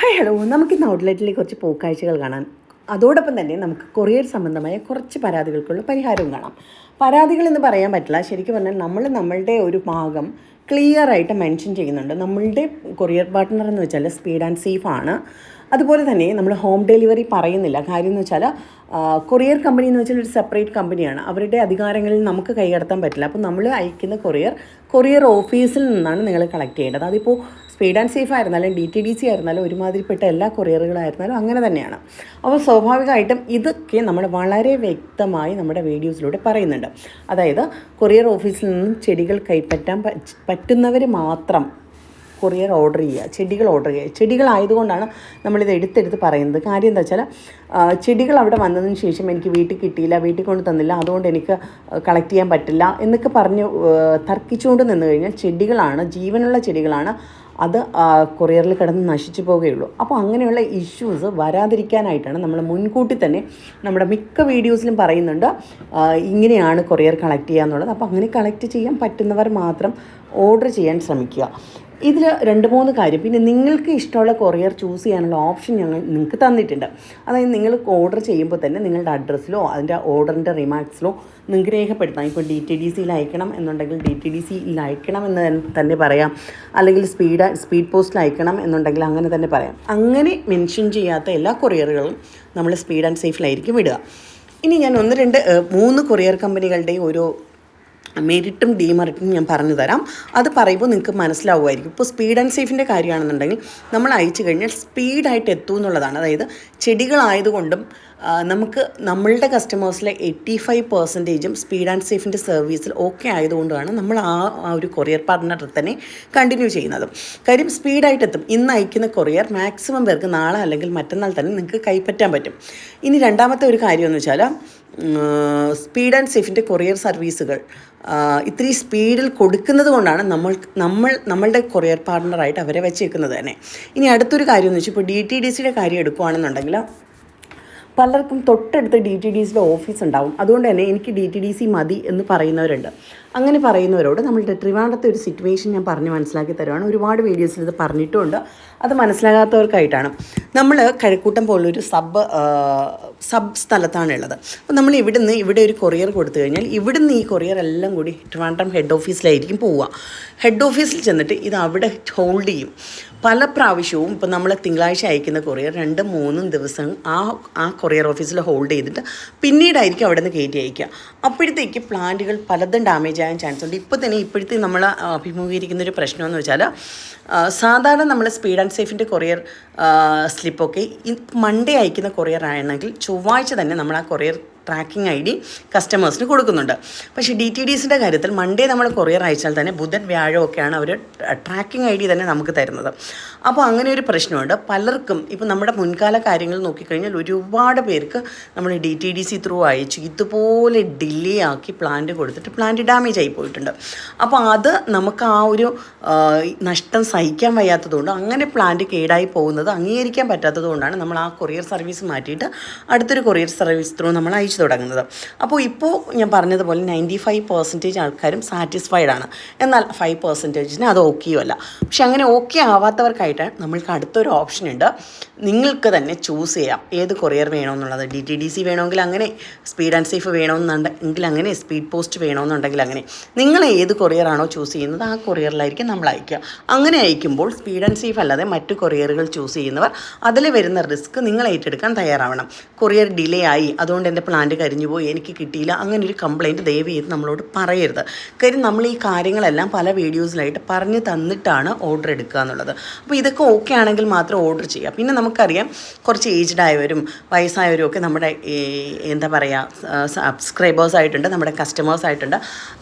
Hi hello. നമുക്ക് ഇന്ന് ഔട്ട്ലെറ്റിലെ കുറച്ച് പൂക്കാഴ്ചകൾ കാണാൻ അതോടൊപ്പം തന്നെ നമുക്ക് കൊറിയർ സംബന്ധമായ കുറച്ച് പരാതികൾക്കുള്ള പരിഹാരവും കാണാം. പരാതികൾ എന്ന് പറയാൻ പറ്റില്ല. ശരിക്കും പറഞ്ഞാൽ നമ്മൾ നമ്മളുടെ ഒരു ഭാഗം ക്ലിയർ ആയിട്ട് മെൻഷൻ ചെയ്യുന്നുണ്ട്. നമ്മളുടെ കൊറിയർ പാർട്ട്ണർ എന്ന് വെച്ചാൽ സ്പീഡ് ആൻഡ് സേഫ് ആണ്. അതുപോലെ തന്നെ നമ്മൾ ഹോം ഡെലിവറി പറയുന്നില്ല. കാര്യം എന്ന് വെച്ചാൽ കൊറിയർ കമ്പനി എന്ന് വെച്ചാൽ ഒരു സെപ്പറേറ്റ് കമ്പനിയാണ് അവരുടെ അധികാരങ്ങളിൽ നമുക്ക് കൈകടത്താൻ പറ്റില്ല. അപ്പോൾ നമ്മൾ അയക്കുന്ന കൊറിയർ കൊറിയർ ഓഫീസിൽ നിന്നാണ് നിങ്ങൾ കളക്ട് ചെയ്യേണ്ടത്. അതിപ്പോൾ സ്പീഡ് ആൻഡ് സേഫ് ആയിരുന്നാലും ഡി ടി ഡി സി ആയിരുന്നാലും ഒരുമാതിരിപ്പെട്ട എല്ലാ കൊറിയറുകളായിരുന്നാലും അങ്ങനെ തന്നെയാണ്. അപ്പോൾ സ്വാഭാവികമായിട്ടും ഇതൊക്കെ നമ്മൾ വളരെ വ്യക്തമായി നമ്മുടെ വീഡിയോസിലൂടെ പറയുന്നുണ്ട്. അതായത് കൊറിയർ ഓഫീസിൽ നിന്നും ചെടികൾ കൈപ്പറ്റാൻ പറ്റുന്നവർ മാത്രം കൊറിയർ ഓർഡർ ചെയ്യുക ചെടികൾ ഓർഡർ ചെയ്യുക. ചെടികളായതുകൊണ്ടാണ് നമ്മളിത് എടുത്തെടുത്ത് പറയുന്നത്. കാര്യം എന്താ വെച്ചാൽ ചെടികൾ അവിടെ വന്നതിന് ശേഷം എനിക്ക് വീട്ടിൽ കിട്ടിയില്ല വീട്ടിൽ കൊണ്ട് തന്നില്ല അതുകൊണ്ട് എനിക്ക് കളക്ട് ചെയ്യാൻ പറ്റില്ല എന്നൊക്കെ പറഞ്ഞ് തർക്കിച്ചുകൊണ്ട് നിന്ന് കഴിഞ്ഞാൽ ചെടികളാണ് ജീവനുള്ള ചെടികളാണ് അത് കൊറിയറിൽ കിടന്ന് നശിച്ചു പോവുകയുള്ളൂ. അപ്പോൾ അങ്ങനെയുള്ള ഇഷ്യൂസ് വരാതിരിക്കാനായിട്ടാണ് നമ്മൾ മുൻകൂട്ടി തന്നെ നമ്മുടെ മിക്ക വീഡിയോസിലും പറയുന്നുണ്ട് ഇങ്ങനെയാണ് കൊറിയർ കളക്ട് ചെയ്യുക എന്നുള്ളത് അപ്പോൾ അങ്ങനെ കളക്ട് ചെയ്യാൻ പറ്റുന്നവർ മാത്രം ഓർഡർ ചെയ്യാൻ ശ്രമിക്കുക. ഇതിൽ രണ്ട് മൂന്ന് കാര്യം. പിന്നെ നിങ്ങൾക്ക് ഇഷ്ടമുള്ള കൊറിയർ ചൂസ് ചെയ്യാനുള്ള ഓപ്ഷൻ ഞങ്ങൾ നിങ്ങൾക്ക് തന്നിട്ടുണ്ട്. അതായത് നിങ്ങൾ ഓർഡർ ചെയ്യുമ്പോൾ തന്നെ നിങ്ങളുടെ അഡ്രസ്സിലോ അതിന്റെ ഓർഡറിന്റെ റിമാർക്സിലോ നിങ്ങൾക്ക് രേഖപ്പെടുത്താം. ഇപ്പോൾ ഡി ടി ഡി സിയിൽ അയക്കണം എന്നുണ്ടെങ്കിൽ ഡി ടി ഡി സിയിൽ അയക്കണം എന്ന് തന്നെ- പറയാം. അല്ലെങ്കിൽ സ്പീഡ് സ്പീഡ് പോസ്റ്റിൽ അയക്കണം എന്നുണ്ടെങ്കിൽ അങ്ങനെ തന്നെ പറയാം. അങ്ങനെ മെൻഷൻ ചെയ്യാത്ത എല്ലാ കൊറിയറുകളും നമ്മൾ സ്പീഡ് ആൻഡ് സേഫിലായിരിക്കും വിടുക. ഇനി ഞാൻ ഒന്ന് രണ്ട് മൂന്ന് കൊറിയർ കമ്പനികളുടെയും ഒരു മെരിറ്റും ഡിമെറിറ്റും ഞാൻ പറഞ്ഞു തരാം. അത് പറയുമ്പോൾ നിങ്ങൾക്ക് മനസ്സിലാവുമായിരിക്കും. ഇപ്പോൾ സ്പീഡ് ആൻഡ് സേഫിന്റെ കാര്യമാണെന്നുണ്ടെങ്കിൽ നമ്മൾ അയച്ചു കഴിഞ്ഞാൽ സ്പീഡായിട്ട് എത്തും എന്നുള്ളതാണ്. അതായത് ചെടികളായതുകൊണ്ടും നമുക്ക് നമ്മളുടെ കസ്റ്റമേഴ്സിലെ എയ്റ്റി ഫൈവ് പെർസെന്റേജും സ്പീഡ് ആൻഡ് സേഫിന്റെ സർവീസിൽ ഓക്കെ ആയതുകൊണ്ടാണ് നമ്മൾ ആ ആ ഒരു കൊറിയർ പാർട്ട്ണർ തന്നെ കണ്ടിന്യൂ ചെയ്യുന്നത്. കാര്യം സ്പീഡായിട്ട് എത്തും. ഇന്ന് അയക്കുന്ന കൊറിയർ മാക്സിമം പേർക്ക് നാളെ അല്ലെങ്കിൽ മറ്റന്നാൾ തന്നെ നിങ്ങൾക്ക് കൈപ്പറ്റാൻ പറ്റും. ഇനി രണ്ടാമത്തെ ഒരു കാര്യം എന്ന് വെച്ചാൽ സ്പീഡ് ആൻഡ് സേഫിന്റെ കൊറിയർ സർവീസുകൾ ഇത്രയും സ്പീഡിൽ കൊടുക്കുന്നത് കൊണ്ടാണ് നമ്മൾ നമ്മൾ നമ്മളുടെ കൊറിയർ പാർട്ട്ണറായിട്ട് അവരെ വെച്ചേക്കുന്നത് തന്നെ. ഇനി അടുത്തൊരു കാര്യം എന്ന് വെച്ചാൽ ഇപ്പോൾ ഡി ടി ഡി സിയുടെ കാര്യം എടുക്കുകയാണെന്നുണ്ടെങ്കിൽ പലർക്കും തൊട്ടടുത്ത് ഡി ടി ഡി സിയുടെ ഓഫീസ് ഉണ്ടാവും. അതുകൊണ്ട് തന്നെ എനിക്ക് ഡി ടി ഡി സി മതി എന്ന് പറയുന്നവരുണ്ട്. അങ്ങനെ പറയുന്നവരോട് നമ്മളുടെ ട്രിവാണ്ടത്തെ ഒരു സിറ്റുവേഷൻ ഞാൻ പറഞ്ഞ് മനസ്സിലാക്കി തരുവാണ്. ഒരുപാട് വീഡിയോസിൽ ഇത് പറഞ്ഞിട്ടുമുണ്ട്. അത് മനസ്സിലാകാത്തവർക്കായിട്ടാണ്. നമ്മൾ കഴക്കൂട്ടം പോലൊരു സബ് സബ് സ്ഥലത്താണ് ഉള്ളത് അപ്പോൾ നമ്മൾ ഇവിടുന്ന് ഇവിടെ ഒരു കൊറിയർ കൊടുത്തു കഴിഞ്ഞാൽ ഇവിടുന്ന് ഈ കൊറിയർ എല്ലാം കൂടി ട്രിവാൻഡ്രം ഹെഡ് ഓഫീസിലായിരിക്കും പോവുക. ഹെഡ് ഓഫീസിൽ ചെന്നിട്ട് ഇത് അവിടെ ഹോൾഡ് ചെയ്യും. പല പ്രാവശ്യവും ഇപ്പോൾ നമ്മൾ തിങ്കളാഴ്ച അയക്കുന്ന കൊറിയർ രണ്ട് മൂന്നും ദിവസം ആ ആ കൊറിയർ ഓഫീസിൽ ഹോൾഡ് ചെയ്തിട്ട് പിന്നീടായിരിക്കും അവിടെ നിന്ന് കയറ്റി അയക്കുക. അപ്പോഴത്തേക്ക് പ്ലാന്റുകൾ പലതും ഡാമേജ് ആകാൻ ചാൻസ് ഉണ്ട്. ഇപ്പോൾ തന്നെ ഇപ്പോഴത്തെ നമ്മൾ അഭിമുഖീകരിക്കുന്ന ഒരു പ്രശ്നമെന്ന് വെച്ചാൽ സാധാരണ നമ്മൾ സ്പീഡ് ആൻഡ് സേഫിന്റെ കൊറിയർ സ്ലിപ്പൊക്കെ മൺഡേ അയക്കുന്ന കൊറിയർ ആണെങ്കിൽ ചൊവ്വാഴ്ച തന്നെ നമ്മൾ ആ കൊറിയർ ട്രാക്കിംഗ് ഐ ഡി കസ്റ്റമേഴ്സിന് കൊടുക്കുന്നുണ്ട്. പക്ഷേ ഡി ടി ഡിസിന്റെ കാര്യത്തിൽ മൺഡേ നമ്മൾ കൊറിയർ അയച്ചാൽ തന്നെ ബുധൻ വ്യാഴം ഒക്കെയാണ് അവർ ട്രാക്കിംഗ് ഐ ഡി തന്നെ നമുക്ക് തരുന്നത്. അപ്പോൾ അങ്ങനെ ഒരു പ്രശ്നമുണ്ട്. പലർക്കും ഇപ്പോൾ നമ്മുടെ മുൻകാല കാര്യങ്ങൾ നോക്കിക്കഴിഞ്ഞാൽ ഒരുപാട് പേർക്ക് നമ്മൾ D T D C through അയച്ചു ഇതുപോലെ ഡിലേ ആക്കി പ്ലാന്റ് കൊടുത്തിട്ട് പ്ലാന്റ് ഡാമേജ് ആയി പോയിട്ടുണ്ട്. അപ്പോൾ അത് നമുക്ക് ആ ഒരു നഷ്ടം സഹിക്കാൻ വയ്യാത്തതുകൊണ്ട് അങ്ങനെ പ്ലാന്റ് കേടായി പോകുന്നത് അംഗീകരിക്കാൻ പറ്റാത്തതുകൊണ്ടാണ് നമ്മൾ ആ കൊറിയർ സർവീസ് മാറ്റിയിട്ട് അടുത്തൊരു കൊറിയർ സർവീസ് ത്രൂ നമ്മൾ അയച്ചു തുടങ്ങുന്നത്. അപ്പോൾ ഇപ്പോൾ ഞാൻ പറഞ്ഞതുപോലെ നയന്റി ഫൈവ് പെർസെന്റേജ് ആൾക്കാരും സാറ്റിസ്ഫൈഡ് ആണ്. എന്നാൽ ഫൈവ് പെർസെന്റേജിന് അത് ഓക്കെയോ അല്ല. പക്ഷെ അങ്ങനെ ഓക്കെ ആവാത്തവർക്കായിട്ട് നമ്മൾക്ക് അടുത്തൊരു ഓപ്ഷൻ ഉണ്ട്. നിങ്ങൾക്ക് തന്നെ ചൂസ് ചെയ്യാം. ഏത് കൊറിയർ വേണമെന്നുള്ളത് ഡി ടി ഡി സി വേണമെങ്കിൽ അങ്ങനെ സ്പീഡ് ആൻഡ് സേഫ് വേണമെന്നുണ്ടെങ്കിൽ അങ്ങനെ സ്പീഡ് പോസ്റ്റ് വേണമെന്നുണ്ടെങ്കിൽ അങ്ങനെ. നിങ്ങൾ ഏത് കൊറിയറാണോ ചൂസ് ചെയ്യുന്നത് ആ കൊറിയറിലായിരിക്കും നമ്മൾ അയക്കുക. അങ്ങനെ അയക്കുമ്പോൾ സ്പീഡ് ആൻഡ് സേഫ് അല്ലാതെ മറ്റു കൊറിയറുകൾ ചൂസ് ചെയ്യുന്നവർ അതിൽ വരുന്ന റിസ്ക് നിങ്ങൾ ഏറ്റെടുക്കാൻ തയ്യാറാവണം. കൊറിയർ ഡിലേ ആയി. അതുകൊണ്ട് എന്റെ പ്ലാന്റ് കരിഞ്ഞു പോയി എനിക്ക് കിട്ടിയില്ല അങ്ങനെ ഒരു കംപ്ലയിന്റ് ദയവ് ചെയ്ത് നമ്മളോട് പറയരുത്. കാര്യം നമ്മൾ ഈ കാര്യങ്ങളെല്ലാം പല വീഡിയോസിലായിട്ട് പറഞ്ഞു തന്നിട്ടാണ് ഓർഡർ എടുക്കുക എന്നുള്ളത്. അപ്പോൾ ഇതൊക്കെ ഓക്കെ ആണെങ്കിൽ മാത്രം ഓർഡർ ചെയ്യുക. പിന്നെ നമുക്കറിയാം കുറച്ച് ഏജ്ഡ് ആയവരും വയസ്സായവരും ഒക്കെ നമ്മുടെ എന്താ പറയുക സബ്സ്ക്രൈബേഴ്സ് ആയിട്ടുണ്ട് നമ്മുടെ കസ്റ്റമേഴ്സ് ആയിട്ടുണ്ട്.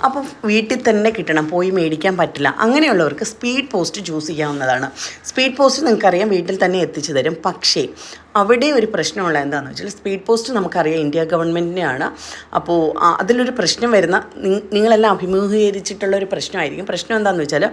അപ്പോൾ വീട്ടിൽ തന്നെ കിട്ടണം പോയി മേടിക്കാൻ പറ്റില്ല. അങ്ങനെയുള്ളവർക്ക് സ്പീഡ് പോസ്റ്റ് ചൂസ് ചെയ്യാവുന്നതാണ്. സ്പീഡ് പോസ്റ്റ് നിങ്ങൾക്കറിയാം വീട്ടിൽ തന്നെ എത്തിച്ചു തരും. പക്ഷേ അവിടെ ഒരു പ്രശ്നമുള്ള എന്താണെന്ന് വെച്ചാൽ സ്പീഡ് പോസ്റ്റ് നമുക്കറിയാം ഇന്ത്യ ഗവൺമെന്റിനെയാണ് അപ്പോൾ അതിലൊരു പ്രശ്നം വരുന്ന നിങ്ങളെല്ലാം അഭിമുഖീകരിച്ചിട്ടുള്ള ഒരു പ്രശ്നമായിരിക്കും. പ്രശ്നം എന്താണെന്ന് വെച്ചാൽ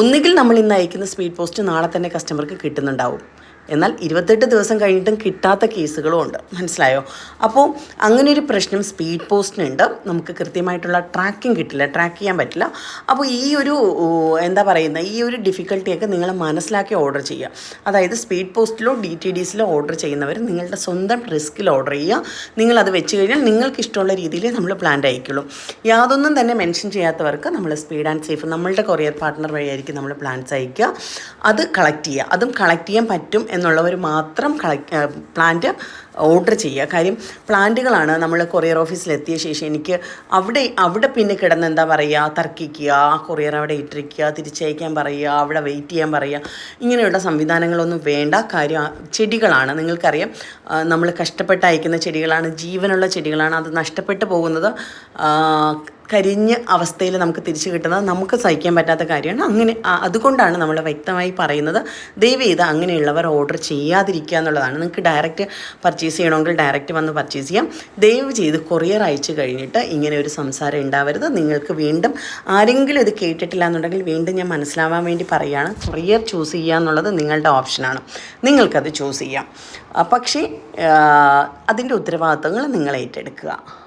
ഒന്നുകിൽ നമ്മൾ ഇന്ന് അയക്കുന്ന സ്പീഡ് പോസ്റ്റ് നാളെ തന്നെ കസ്റ്റമർക്ക് കിട്ടുന്നുണ്ടാവും. എന്നാൽ ഇരുപത്തെട്ട് ദിവസം കഴിഞ്ഞിട്ടും കിട്ടാത്ത കേസുകളും ഉണ്ട്. മനസ്സിലായോ? അപ്പോൾ അങ്ങനെ ഒരു പ്രശ്നം സ്പീഡ് പോസ്റ്റിനുണ്ട് നമുക്ക് കൃത്യമായിട്ടുള്ള ട്രാക്കിംഗ് കിട്ടില്ല ട്രാക്ക് ചെയ്യാൻ പറ്റില്ല. അപ്പോൾ ഈ ഒരു എന്താ പറയുന്നത് ഈ ഒരു ഡിഫിക്കൽട്ടിയൊക്കെ നിങ്ങൾ മനസ്സിലാക്കി ഓർഡർ ചെയ്യുക. അതായത് സ്പീഡ് പോസ്റ്റിലോ ഡി ടി ഡിസിലോ ഓർഡർ ചെയ്യുന്നവർ നിങ്ങളുടെ സ്വന്തം റിസ്കിൽ ഓർഡർ ചെയ്യുക. നിങ്ങളത് വെച്ച് കഴിഞ്ഞാൽ നിങ്ങൾക്ക് ഇഷ്ടമുള്ള രീതിയിൽ നമ്മൾ പ്ലാൻ അയക്കുള്ളൂ. യാതൊന്നും തന്നെ മെൻഷൻ ചെയ്യാത്തവർക്ക് നമ്മൾ സ്പീഡ് ആൻഡ് സേഫ് നമ്മളുടെ കൊറിയർ പാർട്ട്ണർ വഴിയായിരിക്കും നമ്മൾ പ്ലാൻസ് അയക്കുക. അത് കളക്ട് ചെയ്യുക. അതും കളക്ട് ചെയ്യാൻ പറ്റും എന്നുള്ളവർ മാത്രം കളക്ട് പ്ലാന്റ് ഓർഡർ ചെയ്യുക. കാര്യം പ്ലാന്റുകളാണ് നമ്മൾ കൊറിയർ ഓഫീസിൽ എത്തിയ ശേഷം എനിക്ക് അവിടെ അവിടെ പിന്നെ കിടന്ന് എന്താ പറയുക? തർക്കിക്കുക കൊറിയർ അവിടെ ഇട്ടിരിക്കുക തിരിച്ചയക്കാൻ പറയുക അവിടെ വെയിറ്റ് ചെയ്യാൻ പറയുക. ഇങ്ങനെയുള്ള സംവിധാനങ്ങളൊന്നും വേണ്ട. കാര്യം ചെടികളാണ്. നിങ്ങൾക്കറിയാം നമ്മൾ കഷ്ടപ്പെട്ട് അയക്കുന്ന ചെടികളാണ് ജീവനുള്ള ചെടികളാണ്. അത് നഷ്ടപ്പെട്ടു പോകുന്നത് കരിഞ്ഞ അവസ്ഥയിൽ നമുക്ക് തിരിച്ചു കിട്ടുന്നത്. നമുക്ക് സഹിക്കാൻ പറ്റാത്ത കാര്യമാണ്. അങ്ങനെ അതുകൊണ്ടാണ് നമ്മൾ വ്യക്തമായി പറയുന്നത്. ദയവ് ചെയ്ത് അങ്ങനെയുള്ളവർ ഓർഡർ ചെയ്യാതിരിക്കുക എന്നുള്ളതാണ്. നിങ്ങൾക്ക് ഡയറക്റ്റ് പർച്ചേസ് ചെയ്യണമെങ്കിൽ ഡയറക്റ്റ് വന്ന് പർച്ചേസ് ചെയ്യാം. ദയവ് ചെയ്ത് കൊറിയർ അയച്ചു കഴിഞ്ഞിട്ട് ഇങ്ങനെ ഒരു സംസാരം ഉണ്ടാവരുത്. നിങ്ങൾക്ക് വീണ്ടും ആരെങ്കിലും ഇത് കേട്ടിട്ടില്ല എന്നുണ്ടെങ്കിൽ വീണ്ടും ഞാൻ മനസ്സിലാവാൻ വേണ്ടി പറയുകയാണ് കൊറിയർ ചൂസ് ചെയ്യുക എന്നുള്ളത് നിങ്ങളുടെ ഓപ്ഷനാണ് നിങ്ങൾക്കത് ചൂസ് ചെയ്യാം. പക്ഷേ അതിന്റെ ഉത്തരവാദിത്തങ്ങൾ നിങ്ങൾ ഏറ്റെടുക്കുക.